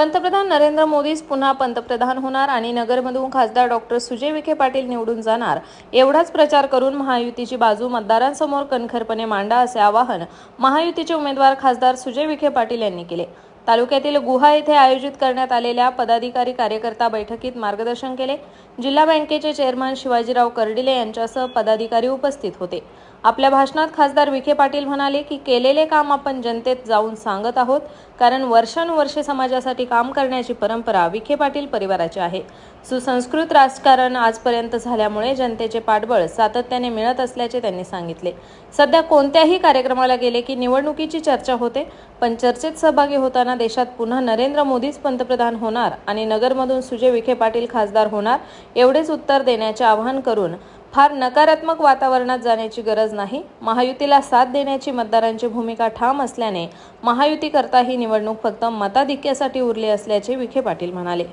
पंतप्रधान नरेंद्र मोदीच पुन्हा पंतप्रधान होणार आणि नगरमधून खासदार डॉक्टर सुजय विखे पाटील निवडून जाणार. एवढाच प्रचार करून महायुतीची बाजू मतदारांसमोर कणखरपणे मांडा असे आवाहन महायुतीचे उमेदवार खासदार सुजय विखे पाटील यांनी केले. तालुक्यातील गुहा येथे आयोजित करण्यात आलेल्या पदाधिकारी कार्यकर्ता बैठकीत मार्गदर्शन केले. जिल्हा बँकेचे चेअरमन शिवाजीराव कर्डिले यांच्यासह पदाधिकारी उपस्थित होते. आपल्या भाषणात खासदार विखे पाटील म्हणाले की केलेले काम आपण जनतेत जाऊन सांगत आहोत कारण वर्षानुवर्षे समाजासाठी काम करण्याची परंपरा विखे पाटील परिवाराची आहे. सुसंस्कृत राजकारण आजपर्यंत झाल्यामुळे जनतेचे पाठबळ सातत्याने मिळत असल्याचे त्यांनी सांगितले. सध्या कोणत्याही कार्यक्रमाला गेले की निवडणुकीची चर्चा होते पण चर्चेत सहभागी होताना देशात पुन्हा नरेंद्र मोदीच पंतप्रधान होणार आणि नगरमधून सुजय विखे पाटील खासदार होणार एवढेच उत्तर देण्याचे आवाहन करून फार नकारात्मक वातावरणात जाण्याची गरज नाही. महायुतीला साथ देण्याची मतदारांची भूमिका ठाम असल्याने महायुतीकरता ही निवडणूक फक्त मताधिक्यासाठी उरली असल्याचे विखे पाटील म्हणाले.